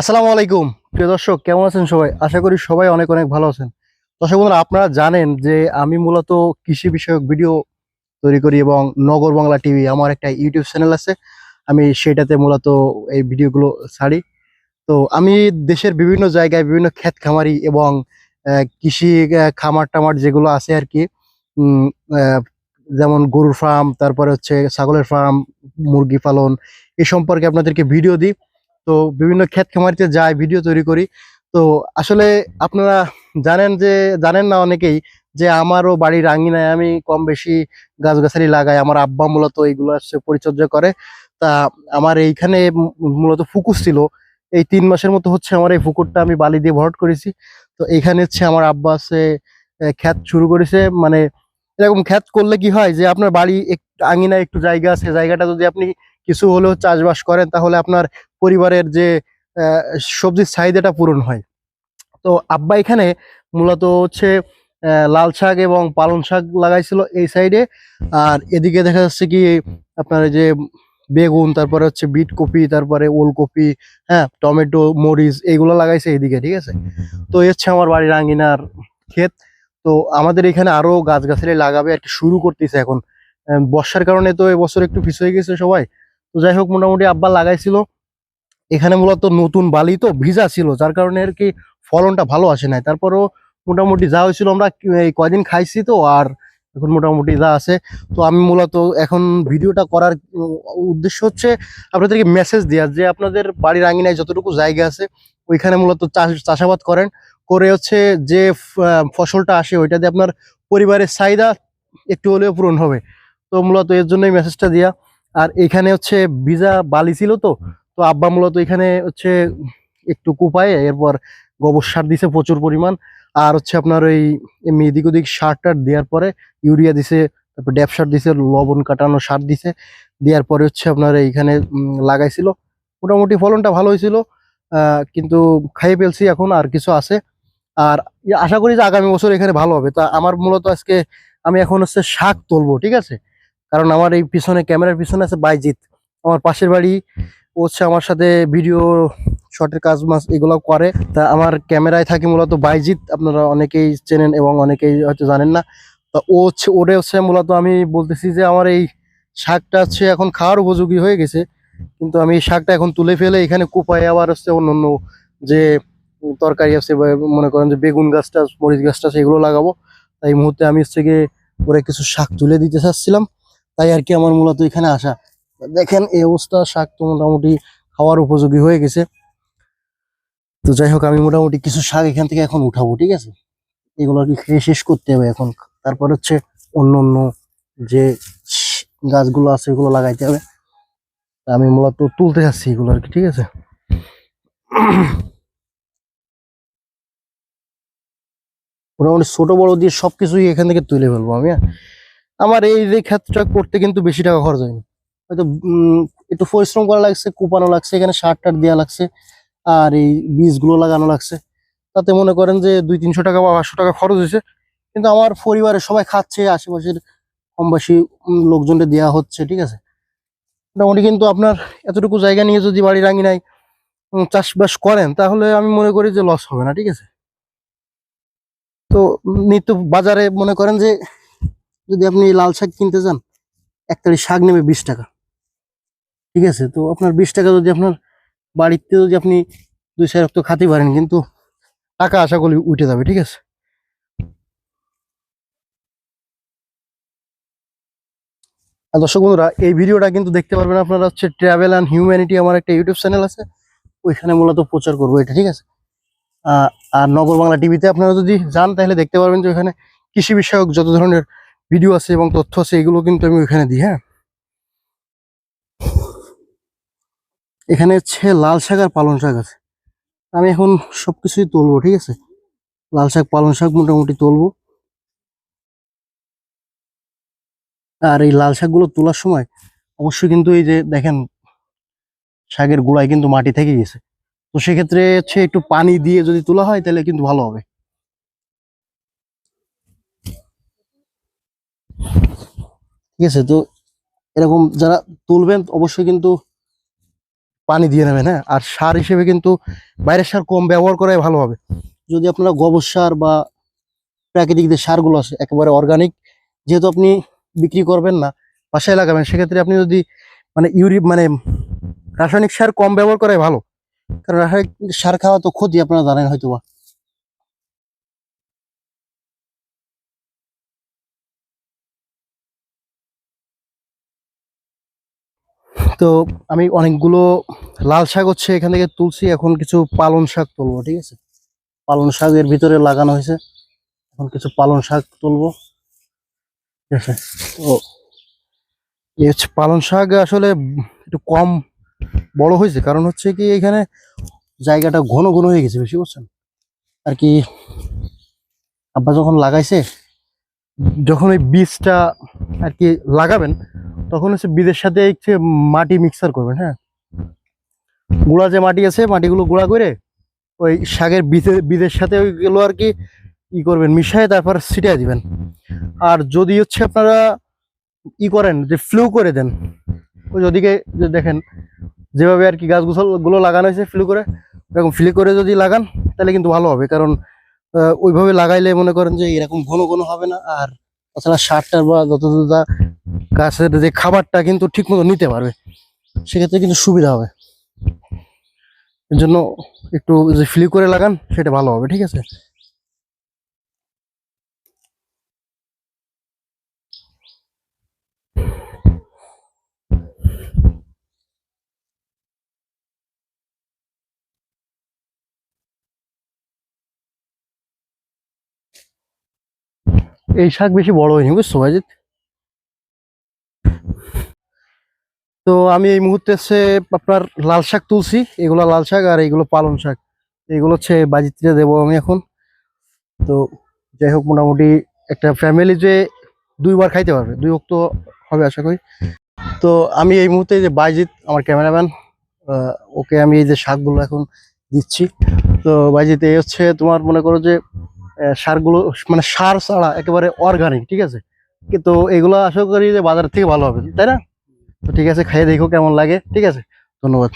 আসসালামু আলাইকুম। প্রিয় দর্শক, কেমন আছেন সবাই? আশা করি সবাই অনেক অনেক ভালো আছেন। দর্শক বন্ধুরা, আপনারা জানেন যে আমি মূলত কৃষি বিষয়ক ভিডিও তৈরি করি এবং নগর বাংলা টিভি আমার একটা ইউটিউব চ্যানেল আছে। আমি সেটাতে মূলত এই ভিডিওগুলো ছাড়ি। তো আমি দেশের বিভিন্ন জায়গায় বিভিন্ন ক্ষেত খামারি এবং কৃষি খামার টামার যেগুলো আছে আর কি যেমন গরুর ফার্ম তারপরে হচ্ছে ছাগলের ফার্ম মুরগি পালন এই সম্পর্কে আপনাদেরকে ভিডিও দিই। তো বিভিন্ন ক্ষেত খামারিতে যাই ভিডিও তৈরি করি। তো আসলে আপনারা জানেন যে জানেন না অনেকেই যে আমারও বাড়ির আঙ্গিনায় আমি কম বেশি গাছগাছালি লাগাই। আমার আব্বা মূলত এইগুলো পরিচর্যা করে। তা আমার এইখানে মূলত ফুকুস ছিল। এই তিন মাসের মতো হচ্ছে আমার এই পুকুরটা আমি বালি দিয়ে ভরট করেছি। তো এইখানে হচ্ছে আমার আব্বা আহ, ক্ষেত শুরু করেছে। মানে এরকম ক্ষেত করলে কি হয় যে আপনার বাড়ি একটু আঙ্গিনায় একটু জায়গা আছে। জায়গাটা যদি আপনি কিছু হলেও চাষবাস করেন, তাহলে আপনার পরিবারের যে সবজির চাহিদাটা পূরণ হয়। তো আব্বা এখানে মূলত হচ্ছে লাল শাক এবং পালং শাক লাগাইছিল এই সাইডে আর এদিকে দেখা যাচ্ছে কি, আপনার যে বেগুন, তারপরে হচ্ছে বিট কপি তারপরে ওলকপি হ্যাঁ টমেটো, মরিচ এইগুলো লাগাইছে এইদিকে ঠিক আছে? তো এই হচ্ছে আমার বাড়ির আঙ্গিনার ক্ষেত। তো আমাদের এখানে আরও গাছগাছালি লাগাবে আর কি, শুরু করতেছে এখন। বর্ষার কারণে তো এবছর একটু পিছু হয়ে গেছে সবাই। তো যাই হোক, মোটামুটি আব্বা লাগাইছিল। এখানে মূলত নতুন বালি তো ভিজা ছিল, যার কারণে আর কি ফলনটা ভালো আসে নাই। তারপরেও মোটামুটি যা হয়েছিল আমরা এই কয়দিন খাইছি তো, আর এখন মোটামুটি যা আছে। তো আমি মূলত এখন ভিডিওটা করার উদ্দেশ্য হচ্ছে আপনাদেরকে মেসেজ দেওয়ার যে আপনাদের বাড়ির আঙিনায় যতটুকু জায়গা আছে, ওইখানে মূলত চাষ, চাষাবাদ করেন। করে হচ্ছে যে ফসলটা আসে, ওইটা দিয়ে আপনার পরিবারের চাহিদা একটু হলেও পূরণ হবে। তো মূলত এর জন্যই মেসেজটা দেওয়া আর এখানে হচ্ছে ভিজা বালি ছিল তো তো আব্বা মূলত এখানে হচ্ছে একটু কুপায়ে এরপর গোবর সার দিছে প্রচুর পরিমাণ। আর হচ্ছে আপনার ওই এদিক ওদিক সার টার দেওয়ার পরে ইউরিয়া দিছে তারপর ড্যাপ সার দিছে লবণ কাটানো সার দিছে। দেওয়ার পরে হচ্ছে আপনার এইখানে লাগাইছিল। মোটামুটি ফলনটা ভালো হয়েছিল কিন্তু খাইয়ে ফেলছি এখন আর কিছু আছে। আর আশা করি যে আগামী বছর এখানে ভালো হবে। তা আমার মূলত আজকে আমি এখন হচ্ছে শাক তুলবো ঠিক আছে? কারণ আমার এই পিছনে, ক্যামেরার পিছনে আছে বাইজিৎ। আমার পাশের বাড়ি ও হচ্ছে আমার সাথে ভিডিও শর্টের কাজ মাস এগুলো করে। তা আমার ক্যামেরায় থাকে মূলত বাইজিৎ, আপনারা অনেকেই চেনেন এবং অনেকেই হয়তো জানেন না। তা ও হচ্ছে, ওরে হচ্ছে মূলত আমি বলতেছি যে আমার এই শাকটা হচ্ছে এখন খাওয়ার উপযোগী হয়ে গেছে। কিন্তু আমি এই শাকটা এখন তুলে ফেলে এখানে কুপায় আবার হচ্ছে অন্য অন্য যে তরকারি আছে মনে করেন যে বেগুন গাছটা, মরিচ গাছটা সেগুলো লাগাবো। তাই মুহূর্তে আমি হচ্ছে গিয়ে ওরে কিছু শাক তুলে দিতে চাচ্ছিলাম। তাই আর কি আমার মূলত এখানে আসা। দেখেন, এই অবস্থা, শাক তো মোটামুটি খাওয়ার উপযোগী হয়ে গেছে। তো যাই হোক, আমি মোটামুটি কিছু শাক এখান থেকে এখন উঠাবো, ঠিক আছে? এগুলো আর কি খেয়ে শেষ করতে হবে এখন। তারপর হচ্ছে অন্য অন্য যে গাছগুলো আছে এগুলো লাগাইতে হবে। আমি মূলত তুলতে যাচ্ছি এগুলো আর কি, ঠিক আছে? মোটামুটি ছোট বড় দিয়ে সবকিছুই এখান থেকে তুলে ফেলব আমি হ্যাঁ। আমার এই যে ক্ষেতটা করতে কিন্তু বেশি টাকা খরচ হয়নি। হয়তো একটু পরিশ্রম করা লাগছে কুপানো লাগছে এখানে সার টার দেওয়া লাগছে আর এই বীজগুলো লাগানো লাগছে। তাতে মনে করেন যে দুই তিনশো টাকা বা পাঁচশো টাকা খরচ হয়েছে। কিন্তু আমার পরিবারের সবাই খাচ্ছে আশেপাশের কমবাসী লোকজনকে দেওয়া হচ্ছে ঠিক আছে? মোটামুটি কিন্তু আপনার এতটুকু জায়গা নিয়ে যদি বাড়ির উম, চাষবাস করেন তাহলে আমি মনে করি যে লস হবে না ঠিক আছে? তো নিত্য বাজারে মনে করেন যে যদি আপনি লাল শাক কিনতে যান একটারি শাক নেবে বিশ টাকা। ঠিক আছে? তো আপনার বিশ টাকা যদি আপনার বাড়িতে যদি আপনি দুই চার রক্ত খাতে পারেন, কিন্তু টাকা আশা করি উঠে যাবে, ঠিক আছে? দর্শক বন্ধুরা, এই ভিডিওটা কিন্তু দেখতে পারবেন আপনারা হচ্ছে ট্রাভেল অ্যান্ড হিউম্যানিটি আমার একটা ইউটিউব চ্যানেল আছে। ওইখানে মূলত প্রচার করব এটা, ঠিক আছে? আর নগর বাংলা টিভিতে আপনারা যদি যান, তাহলে দেখতে পারবেন যে ওইখানে কৃষি বিষয়ক যত ধরনের ভিডিও আছে এবং তথ্য আছে, এগুলো কিন্তু আমি ওইখানে দিই হ্যাঁ? এখানে হচ্ছে লাল শাক আর পালং শাক আছে। আমি এখন সবকিছুই তুলবো, ঠিক আছে? লাল শাক, পালং শাক মোটামুটি তুলবো। আর এই লাল শাকগুলো তোলার সময় অবশ্যই কিন্তু এই যে দেখেন, শাকের গোড়ায় কিন্তু মাটি থেকে গেছে। তো সেক্ষেত্রে হচ্ছে একটু পানি দিয়ে যদি তোলা হয়, তাহলে কিন্তু ভালো হবে। ঠিক আছে? তো এরকম যারা তুলবেন, অবশ্যই কিন্তু পানি দিয়ে নেবেন হ্যাঁ? আর সার হিসেবে কিন্তু বাইরের সার কম ব্যবহার করাই ভালো হবে। যদি আপনারা গোবর সার বা প্রাকৃতিক যে সারগুলো আছে, একেবারে অর্গানিক যেহেতু আপনি বিক্রি করবেন না, বাসায় লাগাবেন, সেক্ষেত্রে আপনি যদি মানে ইউরি মানে রাসায়নিক সার কম ব্যবহার করাই ভালো। কারণ রাসায়নিক সার খাওয়া তো ক্ষতি, আপনারা জানেন হয়তো বা তো আমি অনেকগুলো লাল শাক হচ্ছে এখান থেকে তুলছি, এখন কিছু পালন শাক তুলবো, ঠিক আছে? পালন শাক এর ভিতরে লাগানো হয়েছে, এখন কিছু পালন শাক তুলবো, ঠিক আছে? তো এই হচ্ছে পালন শাক আসলে একটু কম বড় হয়েছে, কারণ হচ্ছে কি এখানে জায়গাটা ঘন ঘন হয়ে গেছে, বেশি বুঝছেন? আর কি আব্বা যখন লাগাইছে, যখন ওই বীজটা আর কি লাগাবেন তখন হচ্ছে বীজের সাথে একটু মাটি মিক্সার করবেন হ্যাঁ? গুঁড়া যে মাটি আছে, মাটিগুলো গুঁড়া করে ওই শাকের বীজের বীজের সাথে ওইগুলো আর কি ই করবেন, মিশায় তারপর ছিটিয়ে দিবেন। আর যদি হচ্ছে আপনারা ই করেন, যে ফ্লু করে দেন, ওই ওদিকে যে দেখেন, যেভাবে আর কি গাছগুলো গুলো লাগানো হয়েছে ফ্লু করে, এরকম ফ্লি করে যদি লাগান, তাহলে কিন্তু ভালো হবে। কারণ ওইভাবে লাগাইলে মনে করেন যে এরকম ঘন ঘন হবে না। আর তাছাড়া সারটা বা যত যতটা গাছের যে খাবারটা কিন্তু ঠিক মতো নিতে পারবে, সেক্ষেত্রে কিন্তু সুবিধা হবে। এর জন্য একটু যে ফ্লি করে লাগান, সেটা ভালো হবে, ঠিক আছে? এই শাক বেশি বড় হয়নি, বুঝছ ভাইজিৎ তো আমি এই মুহূর্তে হচ্ছে আপনার লাল শাক তুলছি, এগুলো লাল শাক আর এইগুলো পালং শাক। এগুলো হচ্ছে বাজিতে দেবো আমি এখন। তো যাই হোক, মোটামুটি একটা ফ্যামিলি যে দুইবার খাইতে পারবে, দুই হোক তো হবে আশা করি। তো আমি এই মুহূর্তে যে বাইজিৎ আমার ক্যামেরাম্যান ওকে আমি এই যে শাকগুলো এখন দিচ্ছি। তো বাইজিৎ এই হচ্ছে তোমার মনে করো যে সারগুলো মানে সার ছাড়া একেবারে অর্গানিক ঠিক আছে? কিন্তু এগুলো আশা করি যে বাজার থেকে ভালো হবে, তাই না? তো ঠিক আছে খাইয়ে দেখো কেমন লাগে ঠিক আছে? ধন্যবাদ।